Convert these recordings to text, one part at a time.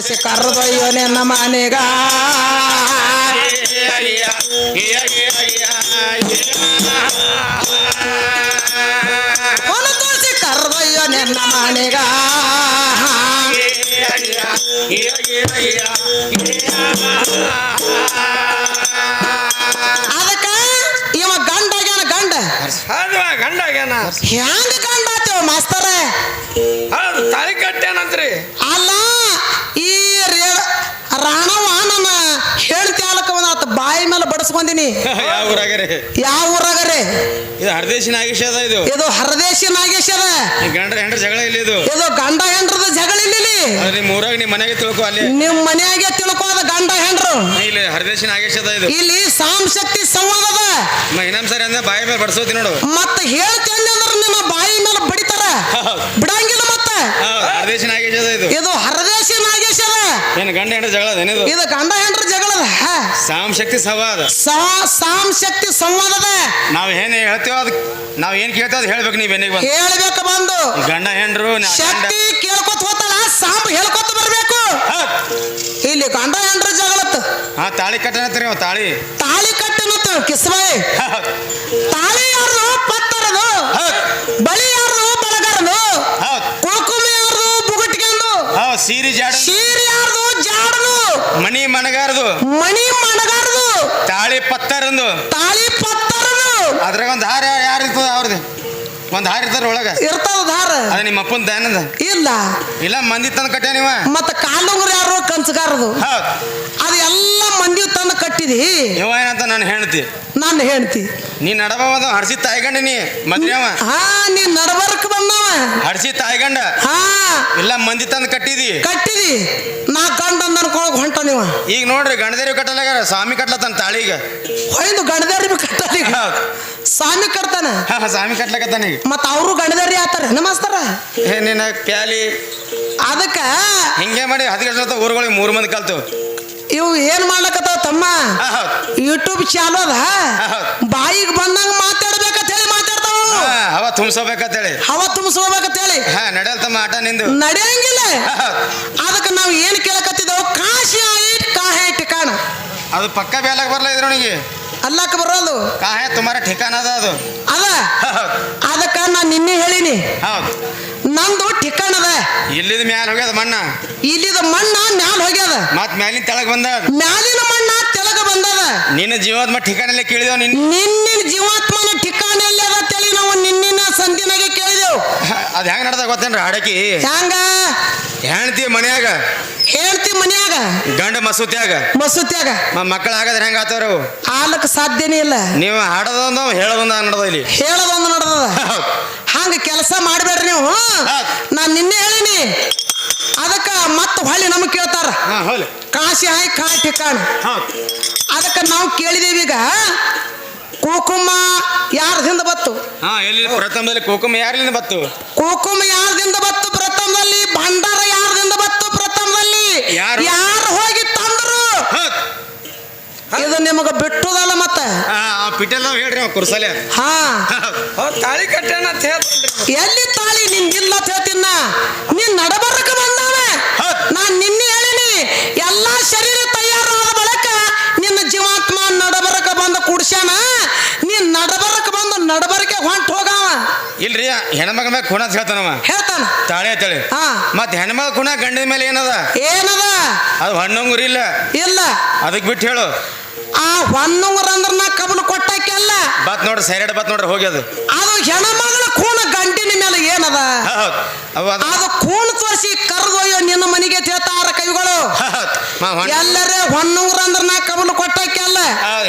ಕರ್ದೊಯ್ಯೋ ನಿನ್ನ ಮನೆಗ ಹೊಲ ತುಳಸಿ ಕರೆದೊಯ್ಯೋನೆ ನಮ್ಮ ಮನೆಗ ಅದಕ್ಕ ಇವ ಗಂಡ ಆಗ್ಯಾನ ಗಂಡ? ಗಂಡ ಆಗ್ಯಾನ ಹೆಂಗ ಗಂಡ ಆತೇವ ಮಾಸ್ತರ ತಾಳಿ ಕಟ್ಟ್ಯಾನಂತ್ರಿ ಅಲ್ಲ ಈ ರೇ ರಾಣವ ನನ್ನ ಹೇಳ್ತಿ ಆಲಕ ಆತ ಬಡಿಸ್ಕೊಂದಿನಿ ಯಾವ ಊರಾಗರಿ ಯಾವ ಊರಾಗರೆ ಇದು ಹರದೇಶಿನ ಅದ ಇದು? ಇದು ಹರದೇಶಿ ನಾಗೇಶ ಅದ. ಗಂಡ ಹೆಂಡ್ರ ಜಗಳ ಇಲ್ಲ ಇದು? ಇದು ಗಂಡ ಹೆಂಡ್ರದ ಜಗಳ ಇಲ್ಲಿ ನಿಮ್ಮ ಊರಾಗ ನಿಮ್ಮ ಮನೆಗೆ ತಿಳ್ಕೊ ಅಲ್ಲಿ. ನಿಮ್ ಮನ್ಯಾಗೆ ಅದ ಗಂಡ ಹೆಂಡ್ರು. ಇಲ್ಲಿ ಹರದೇಶಿನ ಅದ ಇದು. ಇಲ್ಲಿ ಸಾಮ್ ಶಕ್ತಿ ಸಂವಾದದ ಅದ. ಇನ್ನೊಂದ್ ಸರಿ ಅಂದ್ರೆ ಬಾಯಿ ಮೇಲೆ ಬಡ್ಸೋತಿ ನೋಡು. ಮತ್ತ ಹೇಳ್ತೇನೆ ಅಂದ್ರೆ ನಿಮ್ಮ ಬಾಯಿ ಮೇಲೆ ಬಡಿತಾರ. ಬಿಡಂಗಿಲ್ಲ ಮತ್ತೆ. ಹೌದು ಹರದೇಶಿನ ಅದ ಇದು. ಇದು ಹರದೇಶಿ ಏನು ಗಂಡ ಹೆಂಡ್ರ ಜಗಳ ಇದು ಗಂಡ ಹೆಂಡ್ರ ಜಗಳದ ಹ. ಸಾಮ್ ಶಕ್ತಿ ಸಂವಾದ ಸಾ- ಸಾಮ್ ಶಕ್ತಿ ಸಂವಾದದ ನಾವು ಏನ್ ಹೇಳ್ತೀವೋ ಅದ್ ನಾವ್ ಏನ್ ಕೇಳ್ತೇವೆ ಅದ್ ಹೇಳ್ಬೇಕು ನೀವ್ ಏನಿಗೆ ಬಂದು. ಹೇಳ್ಬೇಕು ಬಂದು. ಗಂಡ ಹೆಂಡ್ರು ನಾ ಗಂಡ ಶಕ್ತಿ ಕೇಳ್ಕೊತ ಹೋತಲ್ಲ ಸಾಂಬ್ ಹೇಳ್ಕೊತ ಬರ್ಬೇಕು. ಹೌದ್. ಇಲ್ಲಿ ಗಂಡ ಹೆಂಡ್ರ ಜಗಳತ್ ಹಾ ತಾಳಿ ಕಟ್ಟನತ್ರಿ ಅವ ತಾಳಿ. ತಾಳಿ ಕಟ್ಟನತ್ತ ಕಿಸ್ಬಾಯಿ ಹೌದ್. ತಾಳಿ ಯಾರ್ದು? ಪತ್ತರದು. ಹೌದ್. ಬಳಿ ಯಾರ್ದು? ಬಳಗರದು ಹೌದ್. ಯಾರು ಯಾರ್ದು? ಬುಗುಟ್ಗೆಂದು. ಹೌದ್ ಸೀರಿ ಜಾಡ ಸೀರೆ ಜಾಡದು. ಮಣಿ ಮನಗಾರದು ಮಣಿ ಮಣಗಾರದು. ತಾಳಿ ಪತ್ತರಂದು. ತಾಳಿ ಪತ್ತರದು. ಅದ್ರಾಗ ಒಂದು ಹಾರ ಯಾರು ಇರ್ತದ ಅವ್ರದ್ದು ಒಂದ್ ಹಾರ ಇರ್ತಾರ ಒಳಗ? ಇರ್ತಾವ ಹಾರ ಅದ ನಿಮ್ಮ ಅಪ್ಪನ ದಾನದ ಇಲ್ಲ. ಇಲ್ಲ ಮಂದಿ ತಂದು ಕಟ್ಟ ನೀವ? ಮತ್ತ ಕಾಲುಂಗ್ರ ಯಾರು ಕಂಚಗಾರದು. ಹೌದ್. ಅದು ಎಲ್ಲ ಮಂದಿ ತಂದು ಕಟ್ಟಿದಿ. ಇವ ಏನಂತ ನಾನು ಹೇಳ್ತಿ? ನಾನು ಹೇಳ್ತಿ ನೀ ನಡಬವ ಹರ್ಸಿ ತಾಯ್ಗಂಡ ನೀ ಮದ್ವೆ ಅವ ಹಾ ನೀ ನಡಬರ್ಕ್ ಬಂದವ. ಹರ್ಸಿ ತಾಯ್ಗಂಡ. ಹಾ. ಇಲ್ಲ ಮಂದಿ ತಂದು ಕಟ್ಟಿದಿ. ಕಟ್ಟಿದಿ. ನಾ ಗಂಡ ಅನ್ಕೊಳಕ್ ಹೊಂಟ ನೀವ. ಈಗ ನೋಡ್ರಿ ಗಣದೇರಿ ಕಟ್ಟಲಾಗ ಸ್ವಾಮಿ ಕಟ್ಲತ್ತಾನ ತಾಳಿಗ. ಹೊಯ್ದು ಗಂಡದಾರಿ ಕಟ್ಟಾರಿ ಹೌದ್. ಸ್ವಾಮಿ ಕಟ್ತಾನ? ಹಾ ಸ್ವಾಮಿ ಕಟ್ಲಕತ್ತಾನ ಈಗ. ಮತ್ತ ಅವರು ಗಂಡದಾರಿ ಆತಾರ ನಮಸ್ತಾರ ಏ ನಿನ್ನ ಪ್ಯಾಲಿ. ಅದಕ್ಕ ಹಿಂಗೆ ಮಾಡಿ ಹದಿಗೆಟ್ಟ ಊರುಗಳಿಗೆ ಮೂರು ಮಂದಿ ಕಲ್ತು. ಇವು ಏನ್ ಮಾಡ್ಲಕತ್ತಾವ ತಮ್ಮ? ಯೂಟ್ಯೂಬ್ ಚಾಲು ಅದ? ಬಾಯಿಗೆ ಬಂದಂಗ ಮಾತಾಡ್ಬೇಕಂತ ಹೇಳಿ ಮಾತಾಡ್ತಾವ ಹವ ತುಂಬಿಸಬೇಕಂತೇಳಿ ಹವ ತುಂಬಿಸ್ಕೋಬೇಕಂತ ಹೇಳಿ ಹಾ ನಡೆಯಲ್ ತಮ್ಮ ಆಟ ನಿಂದು. ನಡೆಯಂಗಿಲ್ಲ. ಅದಕ್ಕೆ ನಾವು ಏನ್ ಕೇಳಕತ್ತಿದ್ದೆವು? ಕಾಶಿ ಆಯ್ತು ಕಾಹೆ ಠಿಕಾಣ. ಅದು ಪಕ್ಕ ಬೇಲಕ್ ಬರಲ್ಲ ಇದ್ರೊಳಗೆ ಅಲ್ಲಕ್ಕ ಬರೋದು. ಕಾಹೆ ತುಮಾರ ಠಿಕಾಣ ಅದ ಅದು. ಅದ. ಅದಕ್ಕ ನಾನು ನಿನ್ನೆ ಹೇಳಿನಿ. ಹೌದ್. ನಂದು ಠಿಕಾಣದ ಇಲ್ಲಿದ ಮ್ಯಾಲ ಹೋಗ್ಯದ ಮಣ್ಣ? ಇಲ್ಲಿದ ಮಣ್ಣ ಮ್ಯಾಲ ಹೋಗ್ಯದ. ಮತ್ ಮ್ಯಾಲಿನ ತೆಳಗ್ ಬಂದ ಮ್ಯಾಲಿನ ಮಣ್ಣ ತೆಳಗ ಬಂದದ. ನಿನ್ನ ಜೀವಾತ್ಮ ಠಿಕಾಣಲ್ಲಿ ಠಿಕಾಣಲ್ಲೇ ಕೇಳಿದೆವು ನಿನ್ ನಿನ್ನ ಜೀವಾತ್ಮನ ಠಿಕಾಣ ಎಲ್ಲಿ ಅದ ತಳಿ ನಾವು ನಿನ್ನಿನ ಸಂದಿನಾಗೆ ಕೇಳಿದೆವು. ಅದ್ ಹೆಂಗ್ ನಡ್ದ ಗೊತ್ತೇನ್ರಿ ಹಾಡಕಿ? ಹೆಂಗ? ಹೆಣ್ತಿ ಮನ್ಯಾಗ ಹೇಳ್ತಿ ಮನ್ಯಾಗ ಗಂಡ ಮಸೂತ್ಯಾಗ. ಮಸೂತ್ಯಾಗ. ಮಕ್ಕಳ ಹಾಗಾದ್ರೆ ಹೆಂಗ ಆತವ್ರು? ಆಲಕ್ ಸಾಧ್ಯನೇ ಇಲ್ಲ. ನೀವು ಹಾಡೋದೊಂದು ಹೇಳೋದೊಂದು ನಡ್ದ ಇಲ್ಲಿ. ಹೇಳದೊಂದು ನಡ್ದದ. ಹಂಗ ಕೆಲಸ ಮಾಡಬೇಡ್ರಿ ನೀವು ನಾನು ನಿನ್ನೆ ಹೇಳಿನಿ. ಅದಕ್ಕ ಮತ್ತೆ ಹೊಳ್ಳಿ ನಮಗ್ ಕೇಳ್ತಾರ. ಕಾಶಿ ಹಾಯ್ ಕಾ ಠಿಕಾಣ ಅದಕ್ಕ ನಾವು ಕೇಳಿದೇವಿ ಈಗ ಕುಕುಮ ಯಾರ್ದಿಂದ ಬತ್ತು ಪ್ರಥಮದಲ್ಲಿ ಕುಕುಮ ಯಾರಿಂದ ಬತ್ತು ಕುಕುಮ ಯಾರ್ದಿಂದ ಬತ್ತು ಪ್ರಥಮದಲ್ಲಿ? ಭಂಡಾರ ಯಾರ್ದಿಂದ ಬತ್ತು ಪ್ರಥಮದಲ್ಲಿ? ಯಾರು? ಹೋಗಿ ತಂದ್ರು? ಇದು ನಿಮಗ ಬಿಟ್ಟುದಲ್ಲ ಮತ್ತ? ಹಾ ಆ ಪಿಟೆಲ್ ಹೇಳ್ರಿ ಅವ ಕುರ್ಸಲೆ ಹಾ ತಾಳಿ ಕಟ್ಟೇನ ಅಂತ ಹೇಳ್ತಾನ್ರಿ. ಎಲ್ಲಿ ತಾಳಿ ನಿನ್ಗಿಲ್ಲ ಅಂತ ಹೇಳ್ತೀನ ನೀನ್ ನಡಬರಕ ಬಂದಾವ. ಹೌದ್. ನಾನ್ ನಿನ್ನೆ ಹೇಳಿನಿ ಎಲ್ಲಾ ಶರೀರ ತಯಾರಾದ ಬಳಿಕ ನಿನ್ನ ಜೀವಾತ್ಮ ನಡಬರಕ ಬಂದ ಕುಡ್ಸ್ಯಾನ. ನೀನ್ ನಡಬರಕ ಬಂದು ನಡಬರಕೆ ಹೊಂಟ ಹೋಗಾವ. ಇಲ್ರಿ ಹೆಣ್ಮಗ ಮ್ಯಾಗ ಖುಣ ಅಂತ ಹೇಳ್ತಾನವ ಹೇಳ್ತಾನ. ತಾಳಿ ಅಂತೇಳಿ ಹಾ. ಮತ್ ಹೆಣ್ಮಗ ಕುಣ ಗಂಡಿನ ಮೇಲೆ ಏನದ? ಏನದ? ಅದು ಹಣ್ಣಂಗುರಿ ಇಲ್ಲ. ಇಲ್ಲ. ಅದಕ್ಕೆ ಬಿಟ್ಟು ಹೇಳು. ಆ ಹೊನ್ನೂರ ಅಂದ್ರ ನಾ ಕಬಲು ಕೊಟ್ಟಾಕೆಲ್ಲ ಬತ್ ನೋಡ್ರಿ ಸೈರಡ್ ಬತ್ ನೋಡ್ರಿ ಹೋಗಿ ಅದು. ಹೆಣ್ಮಗಳ ಕೂಣ ಗಂಟಿನ ಮೇಲೆ ಏನದ? ಅದು. ಕೋಣ ತೋರಿಸಿ ಕರೆದೊಯ್ಯೋ ನಿನ್ನ ಮನೆಗೆ ತೇತಾರ ಕೈಗಳು ಎಲ್ಲರ ಹೊನ್ನೂರ ಅಂದ್ರ ನಾ ಕಬಲು ಕೊಟ್ಟಕ್ಕೆಲ್ಲ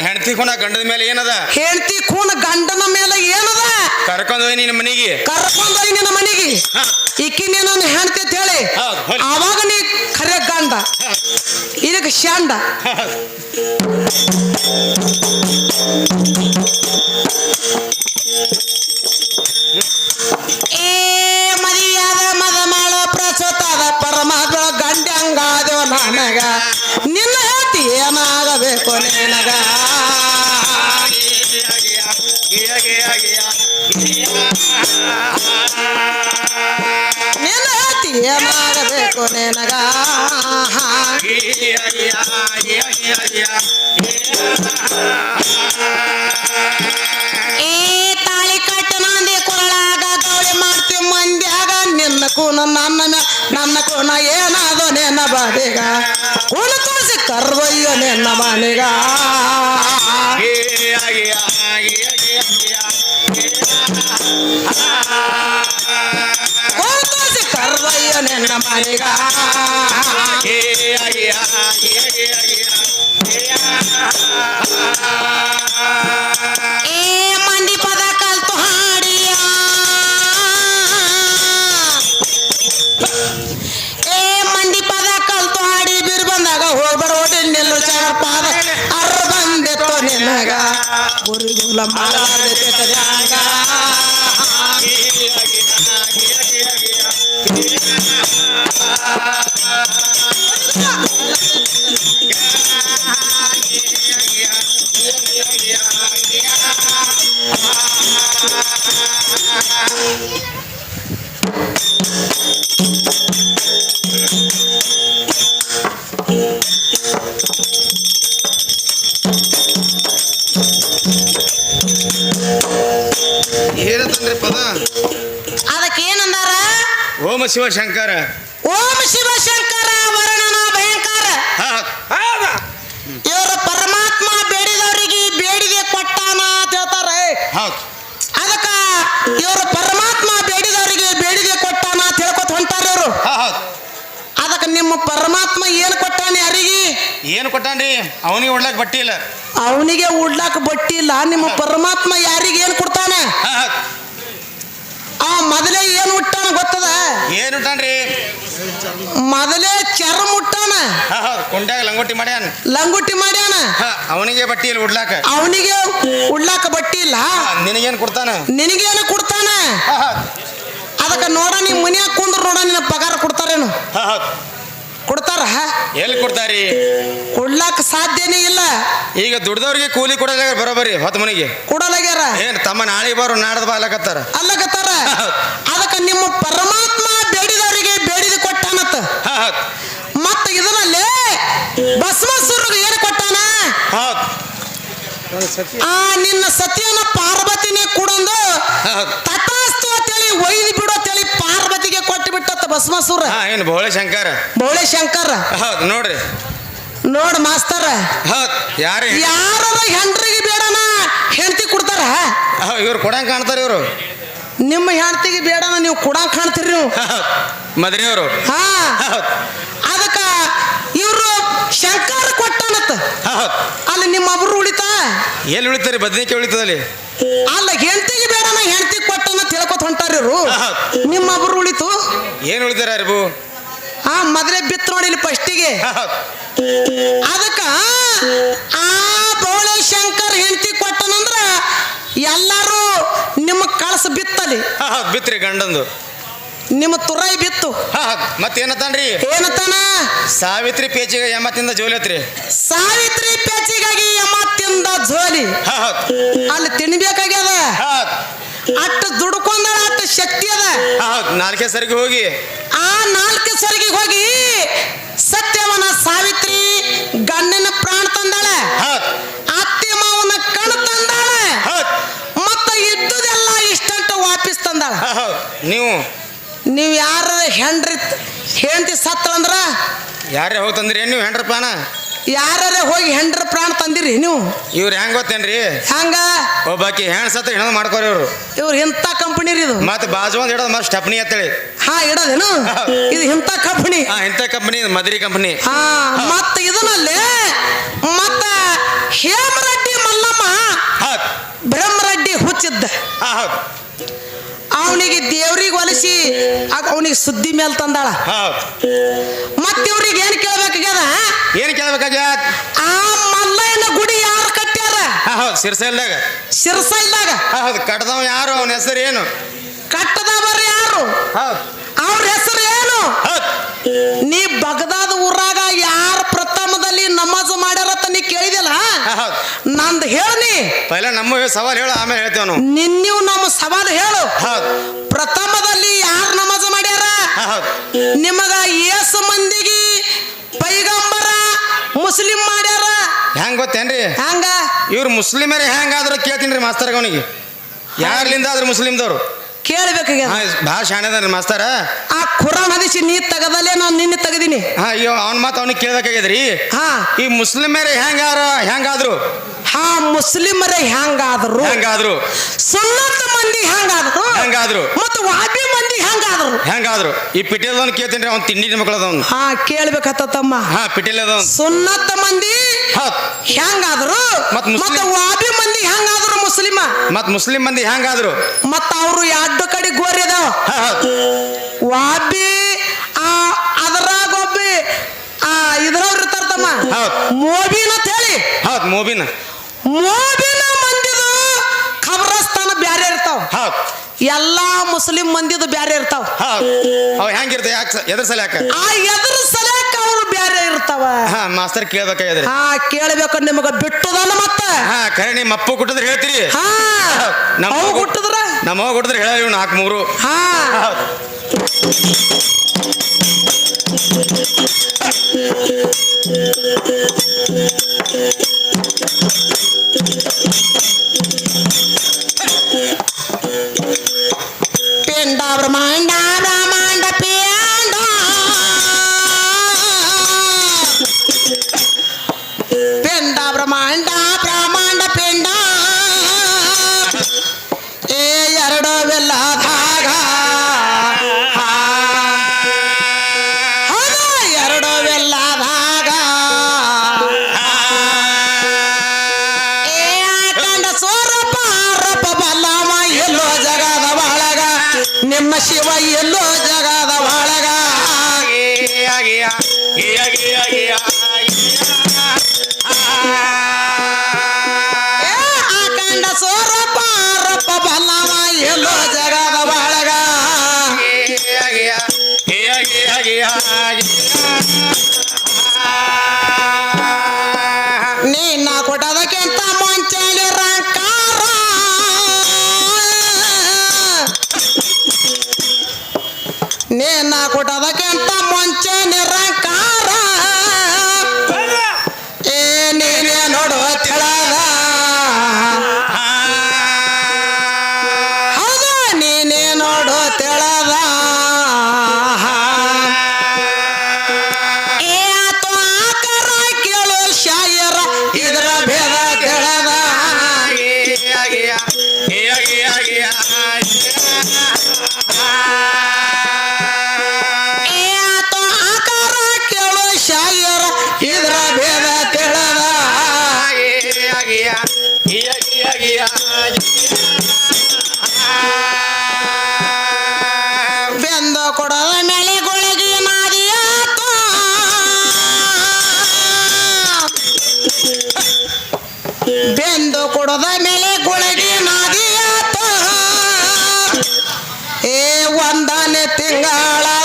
ಹೆಂಡತಿ ಕೋಣ ಗಂಡದ ಮೇಲೆ ಏನದ? ಹೆಂಡತಿ ಕೂಣ ಗಂಡನ ಮೇಲೆ ಏನದ? ಕರ್ಕೊಂಡು ಹೋಗಿ ನಿನ್ನ ಮನೆಗೆ. ಕರ್ಕೊಂಡೋಯ್ ನಿನ್ನ ಮನೆಗೆ. ಇಕ್ಕಿ ಈಕಿ ನೀನು ಹೆಂಡತಿ ಅಂತ ಹೇಳಿ. ಅವಾಗ ನೀ ಖರೆ ಗಂಡ. ಇದಕ್ಕೆ ಶಾಂಡ. ನಿನಗ ನಿನ್ನ ಹೆಂಡತಿ ಏನಾಗಬೇಕು ನಿನಗ? ನಿನ್ನ ಹೆಂಡತಿ ಏನಾಗಬೇಕು ನಿನಗ? ನಿನ್ನ ಬಾಡಿಗ ಕೂನ ತೋರಿಸಿ ಕರ್ವಯ್ಯ ನಿನ್ನ ಮನೆಗ ಕೂನ ತೋರಿಸಿ ಕರ್ವಯ್ಯ ನಿನ್ನ ಮನೆಗ ಏ ஒரு குலம் ಓಮ ಶಿವಶಂಕರ ಓಂ ಶಿವಶಂಕರ ವರ್ಣನ ಭಯಂಕರ ಇವರು ಪರಮಾತ್ಮ ಬೇಡಿದವರಿಗೆ ಬೇಡಿಗೆ ಕೊಟ್ಟಾನ ಅಂತ ಹೇಳ್ತಾರೆ. ಹೌದು. ಅದಕ್ಕ ಇವರು ಪರಮಾತ್ಮ ಬೇಡಿದವರಿಗೆ ಬೇಡಿಗೆ ಕೊಟ್ಟಾನ ಅಂತ ಹೇಳ್ಕೊತ ಹೊಂಟಾರ ಇವರು. ಹೌದು. ಅದಕ್ಕೆ ನಿಮ್ಮ ಪರಮಾತ್ಮ ಏನು ಕೊಟ್ಟಾನೆ ಯಾರಿಗೆ? ಏನು ಕೊಟ್ಟಾನ್ರಿ? ಅವನಿಗೆ ಉಡ್ಲಾಕ ಬಟ್ಟಿ ಇಲ್ಲ. ಅವನಿಗೆ ಉಡ್ಲಾಕ ಬಟ್ಟಿ ಇಲ್ಲ. ನಿಮ್ಮ ಪರಮಾತ್ಮ ಯಾರಿಗೆ ಏನು ಕೊಡ್ತಾನೆ. ಆ ಮೊದಲೇ ಏನು ಏನು ಉಟ್ಟಾನ್ರಿ ಮೊದಲೇ ಚರ್ಮ ಉಟ್ಟಾನ ಕುಂಡ್ಯಾಗ ಲಂಗೋಟಿ ಮಾಡ್ಯಾನ. ಲಂಗೋಟಿ ಮಾಡ್ಯಾನ. ಹ, ಅವನಿಗೆ ಬಟ್ಟಿ ಇಲ್ಲ ಉಡ್ಲಾಕ? ಅವನಿಗೆ ಉಡ್ಲಾಕ ಬಟ್ಟಿ ಇಲ್ಲ. ನಿನಗೇನು ಕೊಡ್ತಾನ? ನಿನಗೇನು ಕೊಡ್ತಾನ. ಅದಕ್ಕೆ ನೋಡ ನೀ ಮನ್ಯಾಗ ಕುಂದ್ರ ನೋಡ ನಿನ್ನ ಪಗಾರ ಕೊಡ್ತಾರೇನು. ಕೊಡ್ತಾರ? ಎಲ್ಲಿ ಕೊಡ್ತಾರಿ? ಕೊಡ್ಲಾಕ ಸಾಧ್ಯನೇ ಇಲ್ಲ. ಈಗ ದುಡ್ದವ್ರಿಗೆ ಕೂಲಿ ಕೊಡಲ್ಲ ಬರೋಬರಿ ಹೊತ್ತು ಮನೆಗೆ. ಕೊಡಲಾಗ್ಯಾರ ಏನ್ ತಮ್ಮ ನಾಳೆ ಬಾರು ನಾಡದ ಬಾಲಕತ್ತಾರ? ಅಲ್ಲಕತ್ತಾರ? ಅದಕ್ಕೆ ನಿಮ್ಮ ಪರಮಾತ್ಮ ಬೇಡಿದವರಿಗೆ ಬೇಡಿದ ಕೊಟ್ಟಾನತ್ತ ಹ, ಹೌದ್. ಮತ್ತ ಇದರಲ್ಲಿ ಭಸ್ಮಾಸುರಿಗೆ ಏನು ಕೊಟ್ಟಾನ ಹೌದ್. ಆ ನಿನ್ನ ಸತಿಯನ್ನ ಪಾರ್ವತಿನೇ ಕೂಡಂದು. ತಟಾಸ್ತು ಅಂತೇಳಿ ಒಯ್ದು ಬಿಡು ಅಂತೇಳಿ ಪಾರ್ವತಿಗೆ ಕೊಟ್ಟು ಬಿಟ್ಟತ್ತ ಭಸ್ಮಾಸುರ ಏನು ಬೋಳೆ ಶಂಕರ? ಬೋಳೆ ಶಂಕರ. ಹೌದು ನೋಡ್ರಿ. ನೋಡ್ ಮಾಸ್ತರ. ಹೌದು ಯಾರು? ಯಾರ ಹೆಂಡ್ರಿಗೆ ಬೇಡನ ಹೆಂಡತಿ ಕೊಡ್ತಾರ? ಇವ್ರು ಕೊಡಂಗ್ ಕಾಣ್ತಾರ ಇವರು. ನಿಮ್ಮ ಹೆಂಡತಿಗೆ ಬೇಡನ ನೀವು ಕೊಡಂಗ್ ಕಾಣ್ತೀರಿ ನೀವು. ಮದ್ರಿ ಅವರು ಹಾ. ಹೌದ್. ಅಲ್ಲಿ ನಿಮ್ಮ ಒಬ್ರು ಉಳಿತಾ? ಎಲ್ಲಿ ಉಳಿತಾರೆ? ಬದನೇಕಾಯಿ ಉಳಿತದಲ್ಲಿ? ಅಲ್ಲ ಹೆಂಡತಿಗೆ ಬೇಡನ ಹೆಂಡತಿ ಕೊಟ್ಟನ ತಿಳ್ಕೊತ ಹೊಂಟಾರ ಇವ್ರು. ನಿಮ್ಮ ಒಬ್ರು ಉಳಿತು? ಏನು ಉಳಿತಾರ ಅರಿಬು? ಆ ಮೊದಲೇ ಬಿತ್ತು ನೋಡಿ ಇಲ್ಲಿ ಫಸ್ಟಿಗೆ. ಅದಕ್ಕ ಆ ಬೋಳೆ ಶಂಕರ್ ಹೆಂಡತಿ ಕೊಟ್ಟನಂದ್ರ ಎಲ್ಲಾರು ನಿಮ್ಮ ಕಳಸ ಬಿತ್ತಲಿ ಬಿತ್ರಿ ಗಂಡಂದು. ನಿಮ್ಮ ತುರಾಯಿ ಬಿತ್ತು. ಹೌದ್ ಮತ್ತೇನತ್ತಾನ್ರಿ ಏನತ್ತಾನ ಸಾವಿತ್ರಿ ಪೇಚಿಗೆ ಜೋಲಿ ಜೋಲತ್ರಿ ಸಾವಿತ್ರಿ ಪೇಚಿಗಾಗಿ ಎಮ್ಮತ್ತಿಂದ ಜೋಲಿ. ಅಲ್ಲಿ ತಿನ್ಬೇಕಾಗ್ಯದ? ಅಟ್ಟು ದುಡ್ಕೊಂಡಳ ಅಟ್ಟು ಶಕ್ತಿ ಅದ. ನಾಲ್ಕೇ ಸರಿಗೆ ಹೋಗಿ. ಆ ನಾಲ್ಕೇ ಸರಿಗೆ ಹೋಗಿ ಸತ್ಯವನ ಸಾವಿತ್ರಿ ಗಂಡನ ಪ್ರಾಣ ತಂದಾಳೆ. ಅತ್ತೆ ಮಾವನ ಕಣ್ ತಂದಾಳೆ. ಮತ್ತೆ ಮತ್ತ ಇದ್ದುದೆಲ್ಲ ಇಷ್ಟಂಟ ವಾಪಸ್ ತಂದಾಳ. ನೀವು ನೀವು ಯಾರ ಹೆಂಡ್ರಿ ಹೆಂಡತಿ ಸತ್ತಂದ್ರ ಯಾರೇ ಹೋಗಿ ತಂದ್ರಿ? ನೀವು ನೀವು ಹೆಂಡ್ರಪ್ಪಾನ ಯಾರೇ ಹೋಗಿ ಹೆಂಡ್ರ ಪ್ರಾಣ ತಂದಿರಿ ನೀವು? ಇವ್ರು ಹೆಂಗ್ ಗೊತ್ತೇನ್ರಿ? ಹಂಗ? ಒಬ್ಬಾಕಿ ಹೆಣ್ ಸತ್ತ ಹೆಣ ಮಾಡ್ಕೋರಿ ಇವ್ರು. ಇವ್ರು ಇಂಥ ಕಂಪನಿ ರೀ ಇದು. ಮತ್ತೆ ಬಾಜು ಒಂದ್ ಇಡೋದು ಮತ್ತೆ ಸ್ಟೆಪ್ನಿ ಅಂತೇಳಿ. ಹಾ ಇಡೋದೇನು ಇದು ಇಂಥ ಕಂಪನಿ ಹಾ ಇಂಥ ಕಂಪನಿ ಮದ್ರಿ ಕಂಪನಿ ಹಾ ಮತ್ತೆ ಇದನ್ನಲ್ಲಿ ಮತ್ತೆ ಹೇಮರೆಡ್ಡಿ ಮಲ್ಲಮ್ಮ ಹಾ ಬ್ರಹ್ಮರೆಡ್ಡಿ ಹುಚ್ಚಿದ್ದ. ಹಾ ಹೌದ್. ಅವನಿಗೆ ದೇವ್ರಿಗೆ ಒಲಿಸಿ ಆಗ ಅವನಿಗೆ ಸುದ್ದಿ ಮೇಲೆ ತಂದಾಳ. ಹೌದು. ಮತ್ತೆ ಇವ್ರಿಗೆ ಏನು ಕೇಳ್ಬೇಕಾಗ್ಯದ? ಏನ್ ಕೇಳ್ಬೇಕಾಗ್ಯದ? ಆ ಮಲ್ಲಯ್ಯನ ಗುಡಿ ಯಾರು ಕಟ್ಟ್ಯಾರ? ಹೌದು ಸಿರ್ಸೈಲ್ದಾಗ. ಸಿರ್ಸಲ್ದಾಗ? ಹೌದು ಕಟ್ಟದವ ಯಾರು? ಅವನ ಹೆಸರು ಏನು? ಕಟ್ಟದವರ ಯಾರು? ಹೌದು. ಅವ್ರ ಹೆಸರು ಏನು? ನೀ ಬಗದಾದ ಊರಾಗ ಯಾರ ಪ್ರಥಮದಲ್ಲಿ ನಮಾಜ್ ಮಾಡ್ಯಾರತ್ತ ನೀ ಕೇಳಿದಿಲ್ಲ? ನಂದು ಹೇಳಿ ಪೈಲ ನಮ್ಮ ಸವಾಲ್ ಹೇಳ ಆಮೇಲೆ ಹೇಳ್ತೇವೆ ನಾವು ನಿನ್ನೆವು ನಮ್ಮ ಸವಾಲ್ ಹೇಳು. ನಿಮಗ ಎಸ್ ಮಂದಿಗೆ ಪೈಗಂಬರ ಮುಸ್ಲಿಂ ಮಾಡ್ಯಾರ? ಹೆಂಗ್ ಗೊತ್ತೇನ್ರಿ? ಹಂಗ? ಇವ್ರು ಮುಸ್ಲಿಮರೇ ಹೆಂಗಾದ್ರು ಕೇಳ್ತೀನಿ ರೀ ಮಾಸ್ತರ್ ಅವನಿಗೆ. ಯಾರ್ಲಿಂದ ಆದ್ರು ಮುಸ್ಲಿಮ್ದವ್ರು. ಕೇಳ್ಬೇಕಾಗ್ಯದ? ಭಾಳ ಶಾಣೆದಾರ ಮಾಸ್ತರ. ಆ ಖುರಾನ್ ಹದಿಸಿ ನೀ ತಗದಲ್ಲೇ ನಾನು ನಿನ್ನೆ ತೆಗದೀನಿ. ಹಾ ಅಯ್ಯೋ ಅವ್ನ ಮಾತು ಅವನಿಗೆ ಕೇಳ್ಬೇಕಾಗ್ಯದ್ರಿ. ಹಾ. ಈ ಮುಸ್ಲಿಮರೇ ಹೆಂಗಾರ ಹೆಂಗಾದ್ರು? ಹಾ ಮುಸ್ಲಿಮರೇ ಹೆಂಗಾದ್ರು? ಹೆಂಗಾದ್ರು? ಸುನ್ನತ್ ಮಂದಿ ಹೆಂಗಾದ್ರು ಹೆಂಗಾದ್ರು? ಮತ್ತು ವಾಬಿ ಮಂದಿ ಹೆಂಗಾದ್ರು? ಹೆಂಗಾದ್ರು? ಈ ಪಿಟೀಲ್ದವ್ನು ಕೇಳ್ತೀನಿ ರೀ ಅವ್ನು ತಿಂಡಿ ಮಕ್ಕಳದವ್ನು ಹಾ ಕೇಳ್ಬೇಕತ್ತ ತಮ್ಮ. ಹಾ ಪಿಟೇಲ್ದವನ್. ಸುನ್ನತ್ತ ಮಂದಿ ಹೆಂಗಾದ್ರು? ಮತ್ ಮತ್ತೆ ವಾಬಿ ಮಂದಿ ಹೆಂಗಾದ್ರು ಮುಸ್ಲಿಮ? ಮತ್ ಮುಸ್ಲಿಂ ಮಂದಿ ಹೆಂಗಾದ್ರು? ಮತ್ತ ಅವರು ಎರಡು ಕಡೆ ಗೋರಿ ಅದಾವ ವಾಬಿ ಆ ಅದ್ರಾಗ ಒಬ್ಬ ಆ ಇದ್ರವ್ರು ಇರ್ತಾರ ತಮ್ಮ. ಹೌದು. ಮೋಬಿನ್ ಅಂತ ಹೇಳಿ. ಹೌದ್ ಮೋಬಿನ. ಮೋಬಿನ ಮಂದಿದು ಖಬರಸ್ಥಾನ ಬ್ಯಾರೆ ಇರ್ತಾವ. ಹೌದ್. ಎಲ್ಲಾ ಮುಸ್ಲಿಂ ಮಂದಿದು ಬ್ಯಾರೆ ಇರ್ತಾವ. ಅವ್ ಹೆಂಗಿರ್ತ? ಯಾಕೆ ಎದ್ರ ಸಲ ಯಾಕ ಆ ಎದ್ರ ಸಲಕ ಅವ್ರು ಬ್ಯಾರೆ ಇರ್ತಾವ. ಹಾ ಮಾಸ್ತರ್ ಕೇಳ್ಬೇಕಾಗ್ಯದ್ರಿ. ಹಾ ಕೇಳ್ಬೇಕು ನಿಮಗ ಬಿಟ್ಟದಲ್ಲ ಮತ್ತ? ಹಾ ಕರೆ ನಿಮ್ಮ ಅಪ್ಪು ಕೊಟ್ಟಿದ್ರೆ ಹೇಳ್ತೀರಿ? ಹಾ ನಮ್ಮ ಅವು ಹುಟ್ಟಿದ್ರ ನಮ್ಮ ಅವ್ವ ಕೊಟ್ಟಿದ್ರೆ ಹೇಳ ಇವ್ ನಾಲ್ಕು ಮೂರು. ಹಾ. ನಿಮ್ಮ ಶಿವ ಎಲ್ಲೋ ಜಗದ ಒಳಗ. ಏ ಆಕಂಡ ಸೋರಪ್ಪ ರಪ್ಪ ಬಲ್ಲವ ಎಲ್ಲೋ ಜಗದ ಒಳಗ. ನಾ ಕೊಟ್ಟದಕ್ಕಿಂತ ಮುಂಚೆ ಒಂದನೇ ತಿಂಗಳದ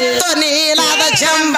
ಮೋಸದಿತ್ತು ನೀಲಾದ ಜಂಬ